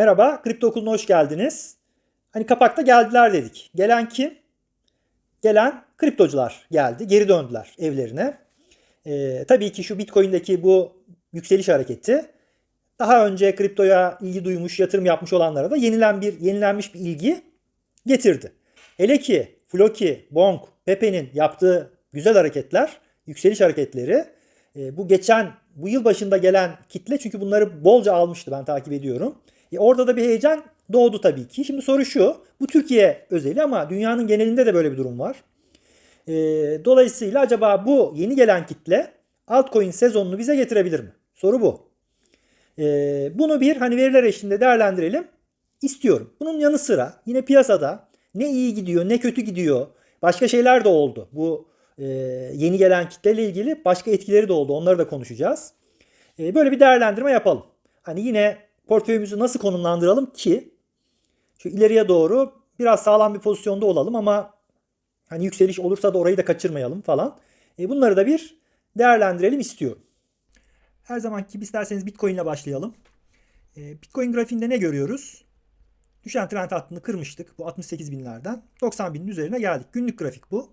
Merhaba, Kripto Okulu'na hoş geldiniz. Hani kapakta geldiler dedik. Gelen kim? Gelen kriptocular geldi, geri döndüler evlerine. Ee, tabii ki şu Bitcoin'deki bu yükseliş hareketi daha önce kriptoya ilgi duymuş, yatırım yapmış olanlara da yenilen bir yenilenmiş bir ilgi getirdi. Hele ki Floki, Bonk, Pepe'nin yaptığı güzel hareketler, yükseliş hareketleri e, bu geçen bu yıl başında gelen kitle çünkü bunları bolca almıştı ben takip ediyorum. E, orada da bir heyecan doğdu tabii ki. Şimdi soru şu. Bu Türkiye özeli ama dünyanın genelinde de böyle bir durum var. E, dolayısıyla acaba bu yeni gelen kitle altcoin sezonunu bize getirebilir mi? Soru bu. E, bunu bir hani veriler eşliğinde değerlendirelim istiyorum. Bunun yanı sıra yine piyasada ne iyi gidiyor ne kötü gidiyor. Başka şeyler de oldu. Bu e, yeni gelen kitleyle ilgili başka etkileri de oldu. Onları da konuşacağız. E, böyle bir değerlendirme yapalım. Hani yine portföyümüzü nasıl konumlandıralım ki şu ileriye doğru biraz sağlam bir pozisyonda olalım ama hani yükseliş olursa da orayı da kaçırmayalım falan. E, bunları da bir değerlendirelim istiyorum. Her zamanki gibi isterseniz Bitcoin ile başlayalım. E, Bitcoin grafiğinde ne görüyoruz? Düşen trend hattını kırmıştık. Bu 68 binlerden 90 binin üzerine geldik. Günlük grafik bu.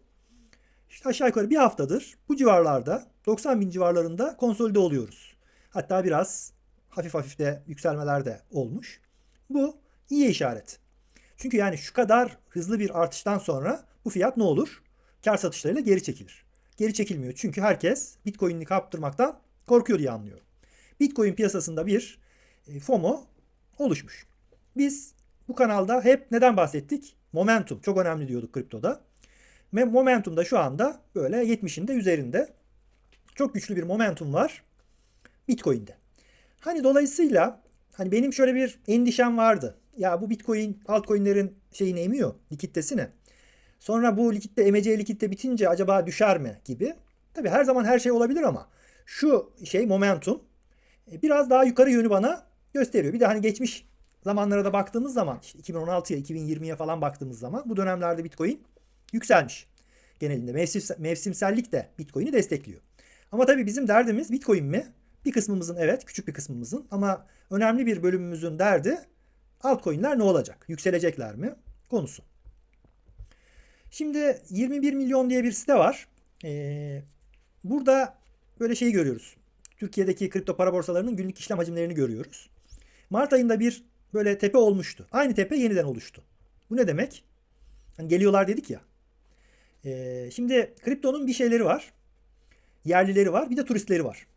İşte aşağı yukarı bir haftadır bu civarlarda 90 bin civarlarında konsolide oluyoruz. Hatta biraz hafif hafif de yükselmeler de olmuş. Bu iyi işaret. Çünkü yani şu kadar hızlı bir artıştan sonra bu fiyat ne olur? Kar satışlarıyla geri çekilir. Geri çekilmiyor çünkü herkes Bitcoin'ini kaptırmaktan korkuyor diye anlıyor. Bitcoin piyasasında bir e, FOMO oluşmuş. Biz bu kanalda hep neden bahsettik? Momentum çok önemli diyorduk kriptoda. Ve momentum da şu anda böyle 70'inde üzerinde. Çok güçlü bir momentum var Bitcoin'de. Hani dolayısıyla hani benim şöyle bir endişem vardı. Ya bu Bitcoin altcoin'lerin şeyini emiyor, likiditesini. Sonra bu likitte emeceği likitte bitince acaba düşer mi gibi. Tabii her zaman her şey olabilir ama şu şey momentum e, biraz daha yukarı yönü bana gösteriyor. Bir de hani geçmiş zamanlara da baktığımız zaman işte 2016'ya 2020'ye falan baktığımız zaman bu dönemlerde Bitcoin yükselmiş. Genelinde mevsim, mevsimsellik de Bitcoin'i destekliyor. Ama tabii bizim derdimiz Bitcoin mi? Bir kısmımızın evet küçük bir kısmımızın ama önemli bir bölümümüzün derdi altcoin'ler ne olacak? Yükselecekler mi? Konusu. Şimdi 21 milyon diye bir site var. Ee, burada böyle şeyi görüyoruz. Türkiye'deki kripto para borsalarının günlük işlem hacimlerini görüyoruz. Mart ayında bir böyle tepe olmuştu. Aynı tepe yeniden oluştu. Bu ne demek? Hani geliyorlar dedik ya. Ee, şimdi kriptonun bir şeyleri var. Yerlileri var. Bir de turistleri var.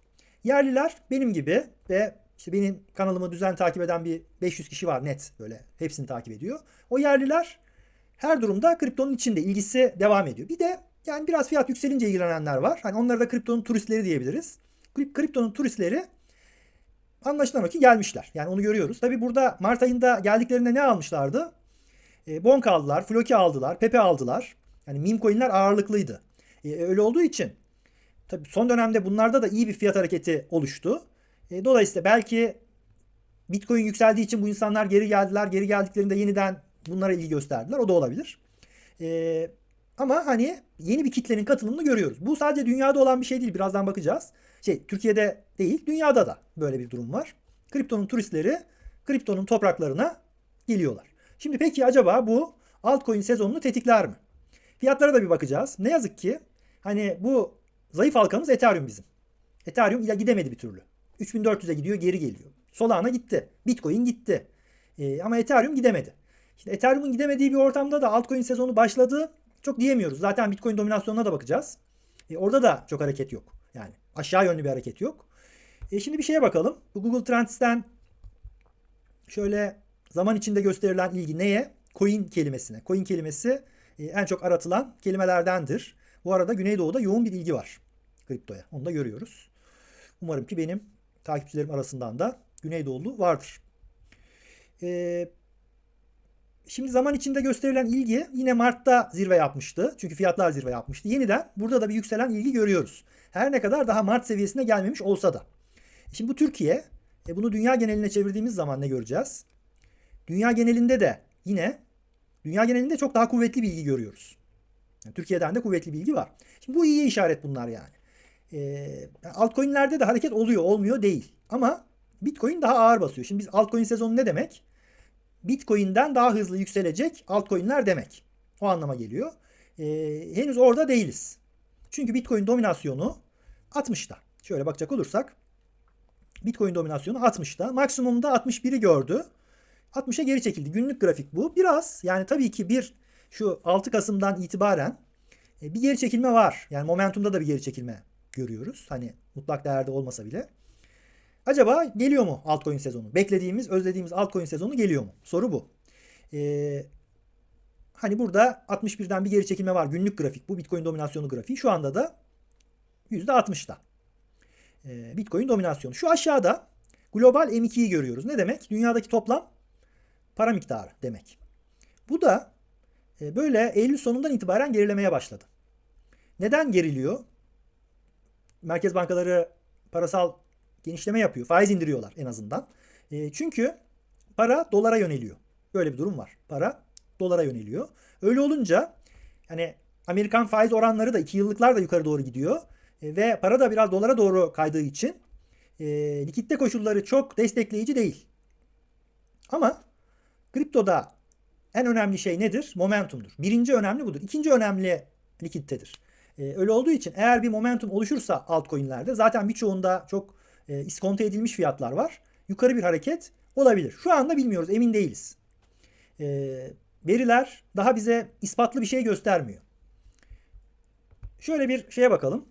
Yerliler benim gibi ve işte benim kanalımı düzen takip eden bir 500 kişi var net böyle hepsini takip ediyor. O yerliler her durumda kriptonun içinde ilgisi devam ediyor. Bir de yani biraz fiyat yükselince ilgilenenler var. Hani onları da kriptonun turistleri diyebiliriz. Kriptonun turistleri anlaşılan o ki gelmişler. Yani onu görüyoruz. Tabi burada Mart ayında geldiklerinde ne almışlardı? E, Bonk aldılar, Floki aldılar, Pepe aldılar. Yani meme coin'ler ağırlıklıydı. E, öyle olduğu için tabi son dönemde bunlarda da iyi bir fiyat hareketi oluştu. E, dolayısıyla belki Bitcoin yükseldiği için bu insanlar geri geldiler. Geri geldiklerinde yeniden bunlara ilgi gösterdiler. O da olabilir. E, ama hani yeni bir kitlenin katılımını görüyoruz. Bu sadece dünyada olan bir şey değil. Birazdan bakacağız. Şey Türkiye'de değil dünyada da böyle bir durum var. Kriptonun turistleri kriptonun topraklarına geliyorlar. Şimdi peki acaba bu altcoin sezonunu tetikler mi? Fiyatlara da bir bakacağız. Ne yazık ki hani bu zayıf halkamız Ethereum bizim. Ethereum ile gidemedi bir türlü. 3400'e gidiyor geri geliyor. Solana gitti. Bitcoin gitti. Ee, ama Ethereum gidemedi. Şimdi Ethereum'un gidemediği bir ortamda da altcoin sezonu başladı. Çok diyemiyoruz. Zaten Bitcoin dominasyonuna da bakacağız. E, orada da çok hareket yok. Yani aşağı yönlü bir hareket yok. E, şimdi bir şeye bakalım. Bu Google Trends'ten şöyle zaman içinde gösterilen ilgi neye? Coin kelimesine. Coin kelimesi e, en çok aratılan kelimelerdendir. Bu arada Güneydoğu'da yoğun bir ilgi var kriptoya. Onu da görüyoruz. Umarım ki benim takipçilerim arasından da Güneydoğulu vardır. Ee, şimdi zaman içinde gösterilen ilgi yine Mart'ta zirve yapmıştı. Çünkü fiyatlar zirve yapmıştı. Yeniden burada da bir yükselen ilgi görüyoruz. Her ne kadar daha Mart seviyesine gelmemiş olsa da. Şimdi bu Türkiye. E bunu dünya geneline çevirdiğimiz zaman ne göreceğiz? Dünya genelinde de yine dünya genelinde çok daha kuvvetli bilgi görüyoruz. Yani Türkiye'den de kuvvetli bilgi var. Şimdi bu iyi işaret bunlar yani. E, altcoin'lerde de hareket oluyor, olmuyor değil. Ama Bitcoin daha ağır basıyor. Şimdi biz altcoin sezonu ne demek? Bitcoin'den daha hızlı yükselecek altcoin'ler demek. O anlama geliyor. Ee, henüz orada değiliz. Çünkü Bitcoin dominasyonu 60'ta. Şöyle bakacak olursak Bitcoin dominasyonu 60'ta. Maksimumda 61'i gördü. 60'a geri çekildi. Günlük grafik bu. Biraz yani tabii ki bir şu 6 Kasım'dan itibaren e, bir geri çekilme var. Yani momentumda da bir geri çekilme görüyoruz. Hani mutlak değerde olmasa bile. Acaba geliyor mu altcoin sezonu? Beklediğimiz, özlediğimiz altcoin sezonu geliyor mu? Soru bu. Ee, hani burada 61'den bir geri çekilme var. Günlük grafik bu. Bitcoin dominasyonu grafiği. Şu anda da %60'da. Ee, Bitcoin dominasyonu. Şu aşağıda global M2'yi görüyoruz. Ne demek? Dünyadaki toplam para miktarı demek. Bu da e, böyle Eylül sonundan itibaren gerilemeye başladı. Neden geriliyor? Merkez bankaları parasal genişleme yapıyor. Faiz indiriyorlar en azından. E, çünkü para dolara yöneliyor. Böyle bir durum var. Para dolara yöneliyor. Öyle olunca hani Amerikan faiz oranları da 2 yıllıklar da yukarı doğru gidiyor. E, ve para da biraz dolara doğru kaydığı için e, likitte koşulları çok destekleyici değil. Ama kriptoda en önemli şey nedir? Momentumdur. Birinci önemli budur. İkinci önemli likiditedir. E, öyle olduğu için eğer bir momentum oluşursa altcoin'lerde zaten birçoğunda çok e, iskonto edilmiş fiyatlar var. Yukarı bir hareket olabilir. Şu anda bilmiyoruz, emin değiliz. E, veriler daha bize ispatlı bir şey göstermiyor. Şöyle bir şeye bakalım.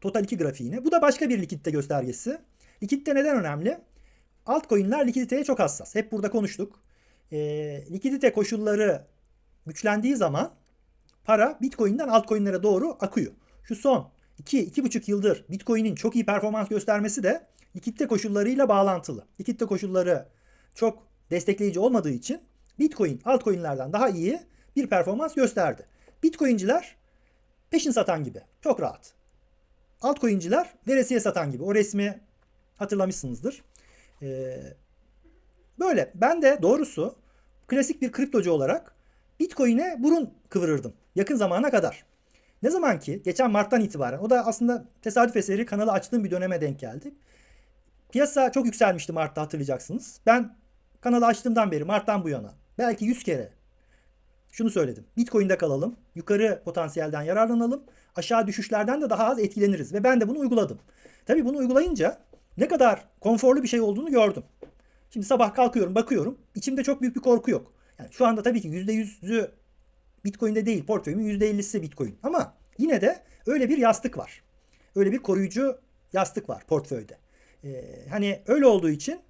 Total 2 grafiğine. Bu da başka bir likitte göstergesi. Likitte neden önemli? Altcoin'ler likiditeye çok hassas. Hep burada konuştuk. E, likidite koşulları güçlendiği zaman para Bitcoin'den altcoin'lere doğru akıyor. Şu son 2-2,5 yıldır Bitcoin'in çok iyi performans göstermesi de likidite koşullarıyla bağlantılı. Likidite koşulları çok destekleyici olmadığı için Bitcoin altcoin'lerden daha iyi bir performans gösterdi. Bitcoin'ciler peşin satan gibi. Çok rahat. Altcoin'ciler veresiye satan gibi. O resmi hatırlamışsınızdır. Ee, böyle. Ben de doğrusu klasik bir kriptocu olarak Bitcoin'e burun kıvırırdım. Yakın zamana kadar. Ne zaman ki geçen Mart'tan itibaren o da aslında tesadüf eseri kanalı açtığım bir döneme denk geldi. Piyasa çok yükselmişti Mart'ta hatırlayacaksınız. Ben kanalı açtığımdan beri Mart'tan bu yana belki 100 kere şunu söyledim. Bitcoin'de kalalım. Yukarı potansiyelden yararlanalım. Aşağı düşüşlerden de daha az etkileniriz. Ve ben de bunu uyguladım. Tabii bunu uygulayınca ne kadar konforlu bir şey olduğunu gördüm. Şimdi sabah kalkıyorum bakıyorum. İçimde çok büyük bir korku yok. Yani şu anda tabii ki %100'ü Bitcoin'de değil. Portföyümün %50'si Bitcoin. Ama yine de öyle bir yastık var. Öyle bir koruyucu yastık var portföyde. Ee, hani öyle olduğu için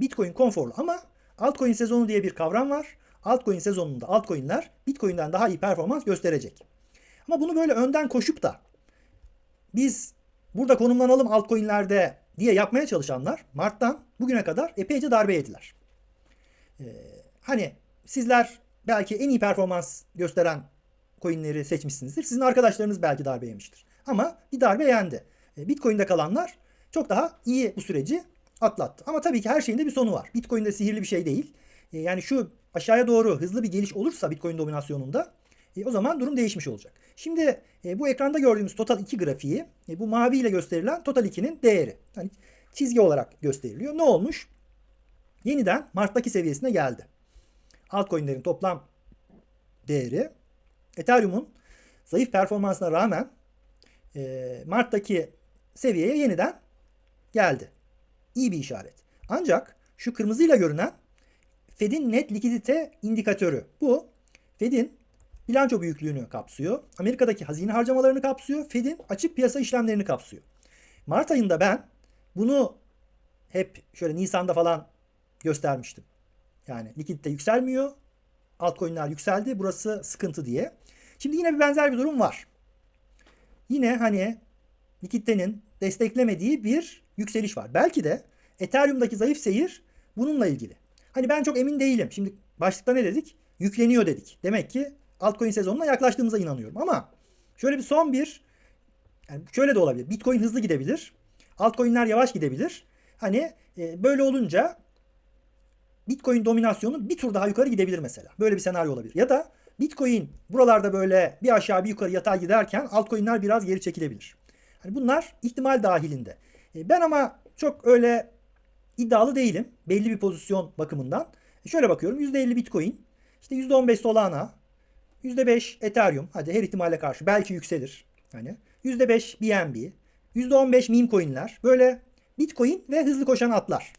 Bitcoin konforlu ama altcoin sezonu diye bir kavram var. Altcoin sezonunda altcoin'ler Bitcoin'den daha iyi performans gösterecek. Ama bunu böyle önden koşup da biz burada konumlanalım altcoin'lerde diye yapmaya çalışanlar Mart'tan bugüne kadar epeyce darbe yediler. Ee, hani sizler belki en iyi performans gösteren coinleri seçmişsinizdir. Sizin arkadaşlarınız belki darbe yemiştir. Ama bir darbe yendi. Ee, Bitcoin'de kalanlar çok daha iyi bu süreci atlattı. Ama tabii ki her şeyin de bir sonu var. Bitcoin'de sihirli bir şey değil. Ee, yani şu aşağıya doğru hızlı bir geliş olursa Bitcoin dominasyonunda e, o zaman durum değişmiş olacak. Şimdi e, bu ekranda gördüğümüz Total 2 grafiği e, bu mavi ile gösterilen Total 2'nin değeri. Yani çizgi olarak gösteriliyor. Ne olmuş? Yeniden Mart'taki seviyesine geldi. Altcoin'lerin toplam değeri Ethereum'un zayıf performansına rağmen e, Mart'taki seviyeye yeniden geldi. İyi bir işaret. Ancak şu kırmızıyla görünen Fed'in net likidite indikatörü. Bu Fed'in bilanço büyüklüğünü kapsıyor. Amerika'daki hazine harcamalarını kapsıyor. Fed'in açık piyasa işlemlerini kapsıyor. Mart ayında ben bunu hep şöyle Nisan'da falan göstermiştim. Yani likidite yükselmiyor. Altcoin'ler yükseldi. Burası sıkıntı diye. Şimdi yine bir benzer bir durum var. Yine hani likiditenin desteklemediği bir yükseliş var. Belki de Ethereum'daki zayıf seyir bununla ilgili. Hani ben çok emin değilim. Şimdi başlıkta ne dedik? Yükleniyor dedik. Demek ki altcoin sezonuna yaklaştığımıza inanıyorum. Ama şöyle bir son bir yani şöyle de olabilir. Bitcoin hızlı gidebilir. Altcoin'ler yavaş gidebilir. Hani e, böyle olunca Bitcoin dominasyonu bir tur daha yukarı gidebilir mesela. Böyle bir senaryo olabilir. Ya da Bitcoin buralarda böyle bir aşağı bir yukarı yatay giderken altcoin'ler biraz geri çekilebilir. Hani bunlar ihtimal dahilinde. E, ben ama çok öyle iddialı değilim. Belli bir pozisyon bakımından. Şöyle bakıyorum %50 Bitcoin, işte %15 Solana, %5 Ethereum. Hadi her ihtimale karşı belki yükselir. Hani %5 BNB, %15 meme coin'ler. Böyle Bitcoin ve hızlı koşan atlar.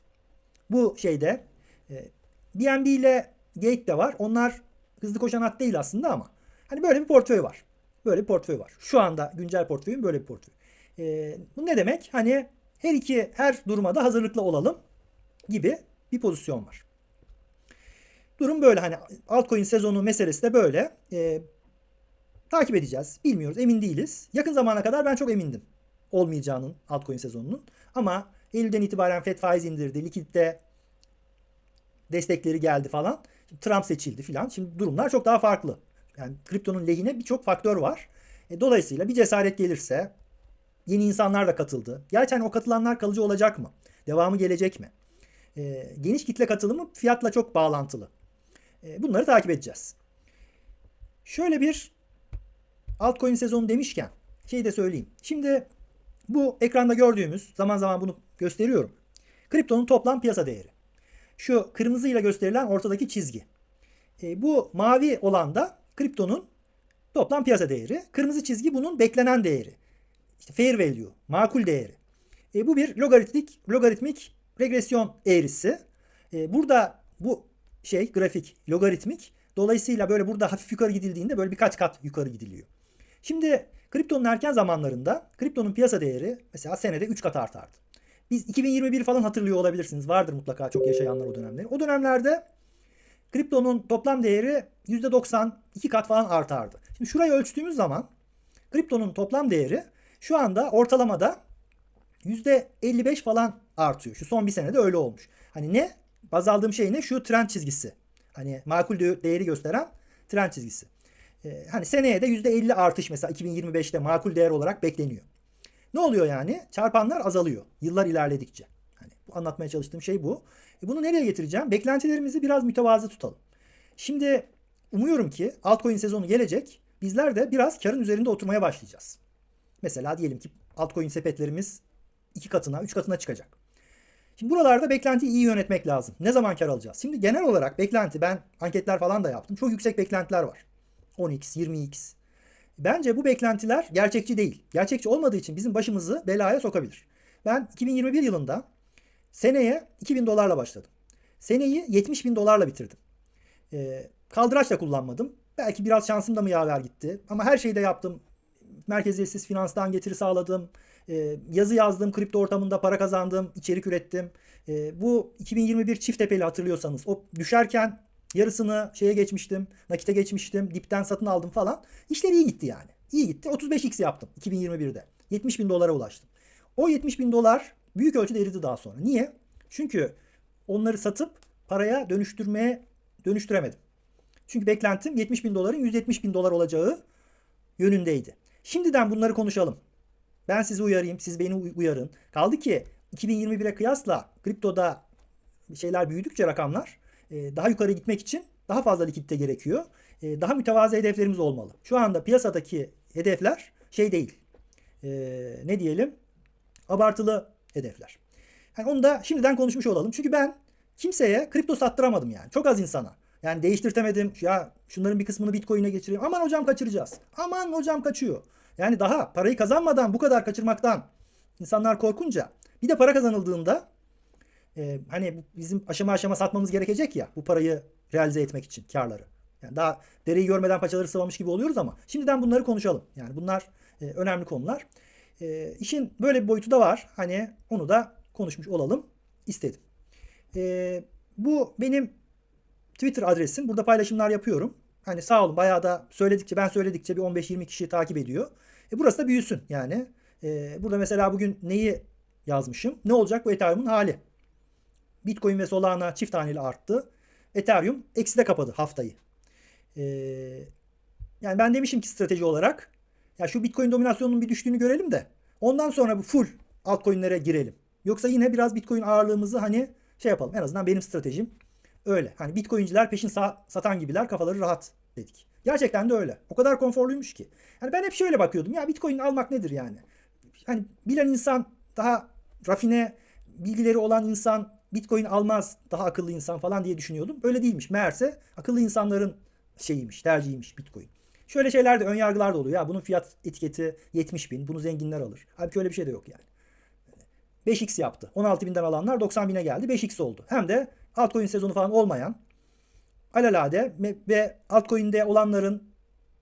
Bu şeyde e, BNB ile Gate de var. Onlar hızlı koşan at değil aslında ama hani böyle bir portföy var. Böyle bir portföy var. Şu anda güncel portföyüm böyle bir portföy. E, bu ne demek? Hani her iki her duruma da hazırlıklı olalım gibi bir pozisyon var. Durum böyle hani altcoin sezonu meselesi de böyle. E, takip edeceğiz. Bilmiyoruz. Emin değiliz. Yakın zamana kadar ben çok emindim. Olmayacağının altcoin sezonunun. Ama Eylül'den itibaren Fed faiz indirdi. Likitte destekleri geldi falan. Şimdi Trump seçildi filan. Şimdi durumlar çok daha farklı. Yani kriptonun lehine birçok faktör var. E, dolayısıyla bir cesaret gelirse yeni insanlar da katıldı. Gerçi hani o katılanlar kalıcı olacak mı? Devamı gelecek mi? E, geniş kitle katılımı fiyatla çok bağlantılı. E, bunları takip edeceğiz. Şöyle bir altcoin sezonu demişken şey de söyleyeyim. Şimdi bu ekranda gördüğümüz zaman zaman bunu gösteriyorum. Kriptonun toplam piyasa değeri. Şu kırmızıyla gösterilen ortadaki çizgi. E, bu mavi olan da kriptonun toplam piyasa değeri. Kırmızı çizgi bunun beklenen değeri. İşte fair value, makul değeri. E, bu bir logaritmik logaritmik regresyon eğrisi. E, burada bu şey grafik logaritmik. Dolayısıyla böyle burada hafif yukarı gidildiğinde böyle birkaç kat yukarı gidiliyor. Şimdi kriptonun erken zamanlarında kriptonun piyasa değeri mesela senede 3 kat artardı. Biz 2021 falan hatırlıyor olabilirsiniz. Vardır mutlaka çok yaşayanlar o dönemleri. O dönemlerde kriptonun toplam değeri %90 2 kat falan artardı. Şimdi şurayı ölçtüğümüz zaman kriptonun toplam değeri şu anda ortalamada %55 falan artıyor. Şu son bir senede öyle olmuş. Hani ne? Baz aldığım şey ne? Şu trend çizgisi. Hani makul değeri gösteren trend çizgisi. Ee, hani seneye de %50 artış mesela 2025'te makul değer olarak bekleniyor. Ne oluyor yani? Çarpanlar azalıyor yıllar ilerledikçe. Hani bu anlatmaya çalıştığım şey bu. E bunu nereye getireceğim? Beklentilerimizi biraz mütevazı tutalım. Şimdi umuyorum ki altcoin sezonu gelecek. Bizler de biraz karın üzerinde oturmaya başlayacağız. Mesela diyelim ki altcoin sepetlerimiz iki katına, üç katına çıkacak. Şimdi buralarda beklentiyi iyi yönetmek lazım. Ne zaman kar alacağız? Şimdi genel olarak beklenti ben anketler falan da yaptım. Çok yüksek beklentiler var. 10x, 20x. Bence bu beklentiler gerçekçi değil. Gerçekçi olmadığı için bizim başımızı belaya sokabilir. Ben 2021 yılında seneye 2000 dolarla başladım. Seneyi 70 bin dolarla bitirdim. E, kaldıraç da kullanmadım. Belki biraz şansım da mı yaver gitti. Ama her şeyi de yaptım. Merkeziyetsiz finanstan getiri sağladım. E, yazı yazdım, kripto ortamında para kazandım, içerik ürettim. E, bu 2021 çift tepeli hatırlıyorsanız. O düşerken yarısını şeye geçmiştim, nakite geçmiştim, dipten satın aldım falan. İşler iyi gitti yani. İyi gitti. 35x yaptım 2021'de. 70 bin dolara ulaştım. O 70 bin dolar büyük ölçüde eridi daha sonra. Niye? Çünkü onları satıp paraya dönüştürmeye dönüştüremedim. Çünkü beklentim 70 bin doların 170 bin dolar olacağı yönündeydi. Şimdiden bunları konuşalım. Ben sizi uyarayım, siz beni uyarın. Kaldı ki 2021'e kıyasla kriptoda şeyler büyüdükçe rakamlar e, daha yukarı gitmek için daha fazla likitte gerekiyor. E, daha mütevazı hedeflerimiz olmalı. Şu anda piyasadaki hedefler şey değil. E, ne diyelim? Abartılı hedefler. Yani onu da şimdiden konuşmuş olalım. Çünkü ben kimseye kripto sattıramadım yani. Çok az insana. Yani değiştirtemedim. Ya şunların bir kısmını Bitcoin'e geçireyim. Aman hocam kaçıracağız. Aman hocam kaçıyor. Yani daha parayı kazanmadan bu kadar kaçırmaktan insanlar korkunca bir de para kazanıldığında e, hani bizim aşama aşama satmamız gerekecek ya bu parayı realize etmek için karları. Yani daha dereyi görmeden paçaları sıvamış gibi oluyoruz ama şimdiden bunları konuşalım. Yani bunlar e, önemli konular. E, işin böyle bir boyutu da var. Hani onu da konuşmuş olalım istedim. E, bu benim Twitter adresim. Burada paylaşımlar yapıyorum. Hani sağ olun bayağı da söyledikçe ben söyledikçe bir 15-20 kişi takip ediyor. E, burası da büyüsün yani. E, burada mesela bugün neyi yazmışım? Ne olacak bu Ethereum'un hali? Bitcoin ve Solana çift taneli arttı. Ethereum ekside kapadı haftayı. Ee, yani ben demişim ki strateji olarak ya şu Bitcoin dominasyonunun bir düştüğünü görelim de ondan sonra bu full altcoin'lere girelim. Yoksa yine biraz Bitcoin ağırlığımızı hani şey yapalım. En azından benim stratejim öyle. Hani Bitcoin'ciler peşin sa- satan gibiler kafaları rahat dedik. Gerçekten de öyle. O kadar konforluymuş ki. Yani ben hep şöyle bakıyordum. Ya Bitcoin almak nedir yani? Hani bilen insan daha rafine bilgileri olan insan Bitcoin almaz daha akıllı insan falan diye düşünüyordum. Öyle değilmiş. Meğerse akıllı insanların şeyiymiş, tercihiymiş Bitcoin. Şöyle şeyler de ön yargılar da oluyor. Ya bunun fiyat etiketi 70 bin. Bunu zenginler alır. Halbuki öyle bir şey de yok yani. 5x yaptı. 16 binden alanlar 90 bine geldi. 5x oldu. Hem de altcoin sezonu falan olmayan alelade ve altcoin'de olanların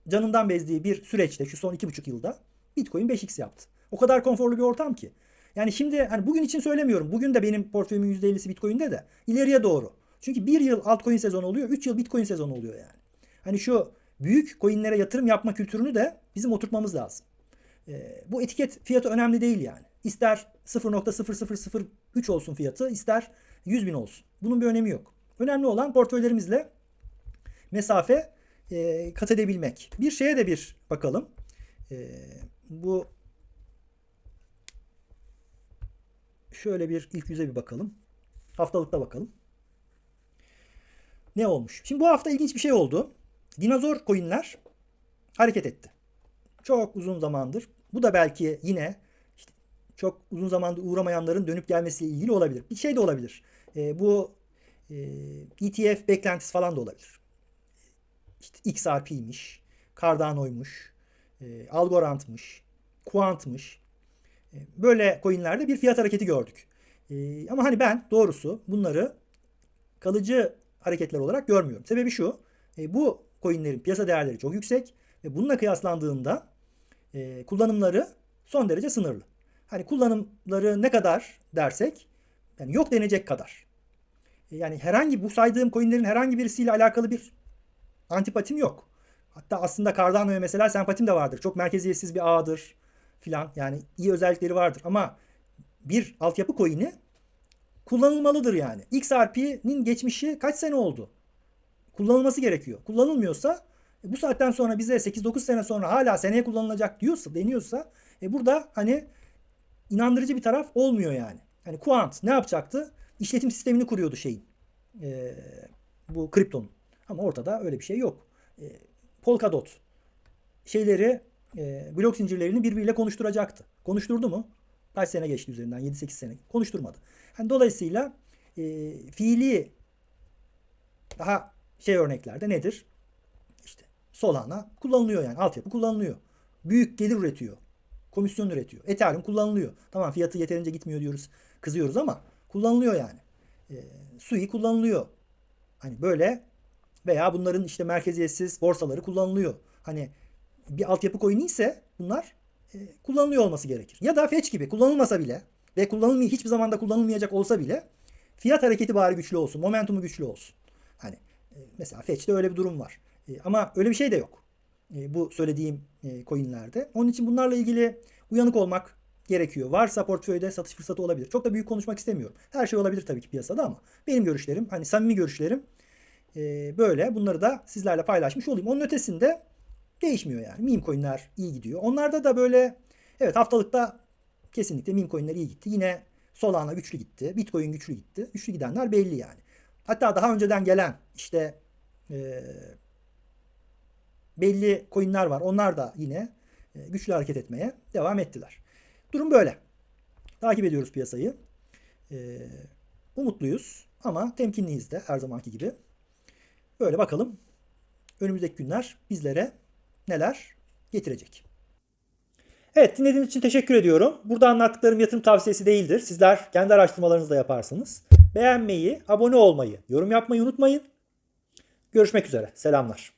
canından bezdiği bir süreçte şu son 2,5 yılda Bitcoin 5x yaptı. O kadar konforlu bir ortam ki. Yani şimdi hani bugün için söylemiyorum. Bugün de benim portföyümün %50'si Bitcoin'de de ileriye doğru. Çünkü bir yıl altcoin sezonu oluyor, 3 yıl Bitcoin sezonu oluyor yani. Hani şu büyük coinlere yatırım yapma kültürünü de bizim oturtmamız lazım. Ee, bu etiket fiyatı önemli değil yani. İster 0.0003 olsun fiyatı, ister 100 bin olsun. Bunun bir önemi yok. Önemli olan portföylerimizle mesafe e, kat edebilmek. Bir şeye de bir bakalım. E, bu şöyle bir ilk yüze bir bakalım. Haftalıkta bakalım. Ne olmuş? Şimdi bu hafta ilginç bir şey oldu. Dinozor coinler hareket etti. Çok uzun zamandır. Bu da belki yine işte çok uzun zamandır uğramayanların dönüp gelmesiyle ilgili olabilir. Bir şey de olabilir. E, bu e, ETF beklentisi falan da olabilir. İşte XRP'ymiş, Cardano'ymuş, e, Algorand'mış, Quant'mış. Böyle coinlerde bir fiyat hareketi gördük. E, ama hani ben doğrusu bunları kalıcı hareketler olarak görmüyorum. Sebebi şu. E, bu coinlerin piyasa değerleri çok yüksek ve bununla kıyaslandığında e, kullanımları son derece sınırlı. Hani kullanımları ne kadar dersek yani yok denecek kadar. E, yani herhangi bu saydığım coinlerin herhangi birisiyle alakalı bir antipatim yok. Hatta aslında Cardano'ya mesela sempatim de vardır. Çok merkeziyetsiz bir ağdır filan. Yani iyi özellikleri vardır ama bir altyapı coin'i kullanılmalıdır yani. XRP'nin geçmişi kaç sene oldu? Kullanılması gerekiyor. Kullanılmıyorsa e, bu saatten sonra bize 8-9 sene sonra hala seneye kullanılacak diyorsa, deniyorsa e, burada hani inandırıcı bir taraf olmuyor yani. Hani Quant ne yapacaktı? İşletim sistemini kuruyordu şeyin. E, bu kriptonun. Ama ortada öyle bir şey yok. E, Polkadot şeyleri e, blok zincirlerini birbiriyle konuşturacaktı. Konuşturdu mu? Kaç sene geçti üzerinden? 7-8 sene. Konuşturmadı. Yani dolayısıyla e, fiili daha şey örneklerde nedir? İşte Solana kullanılıyor yani. Altyapı kullanılıyor. Büyük gelir üretiyor. Komisyon üretiyor. Ethereum kullanılıyor. Tamam fiyatı yeterince gitmiyor diyoruz. Kızıyoruz ama kullanılıyor yani. E, Sui kullanılıyor. Hani böyle veya bunların işte merkeziyetsiz borsaları kullanılıyor. Hani bir altyapı coin'i ise bunlar e, kullanılıyor olması gerekir. Ya da Fetch gibi kullanılmasa bile ve kullanılmay hiçbir zaman da kullanılmayacak olsa bile fiyat hareketi bari güçlü olsun, momentumu güçlü olsun. Hani e, mesela Fetch'te öyle bir durum var. E, ama öyle bir şey de yok. E, bu söylediğim e, coinlerde. Onun için bunlarla ilgili uyanık olmak gerekiyor. Varsa portföyde satış fırsatı olabilir. Çok da büyük konuşmak istemiyorum. Her şey olabilir tabii ki piyasada ama benim görüşlerim, hani samimi görüşlerim e, böyle. Bunları da sizlerle paylaşmış olayım. Onun ötesinde değişmiyor yani. Meme coinler iyi gidiyor. Onlarda da böyle evet haftalıkta kesinlikle meme coinler iyi gitti. Yine Solana güçlü gitti. Bitcoin güçlü gitti. Güçlü gidenler belli yani. Hatta daha önceden gelen işte e, belli coinler var. Onlar da yine e, güçlü hareket etmeye devam ettiler. Durum böyle. Takip ediyoruz piyasayı. E, umutluyuz ama temkinliyiz de her zamanki gibi. Böyle bakalım önümüzdeki günler bizlere neler getirecek. Evet dinlediğiniz için teşekkür ediyorum. Burada anlattıklarım yatırım tavsiyesi değildir. Sizler kendi araştırmalarınızı da yaparsınız. Beğenmeyi, abone olmayı, yorum yapmayı unutmayın. Görüşmek üzere. Selamlar.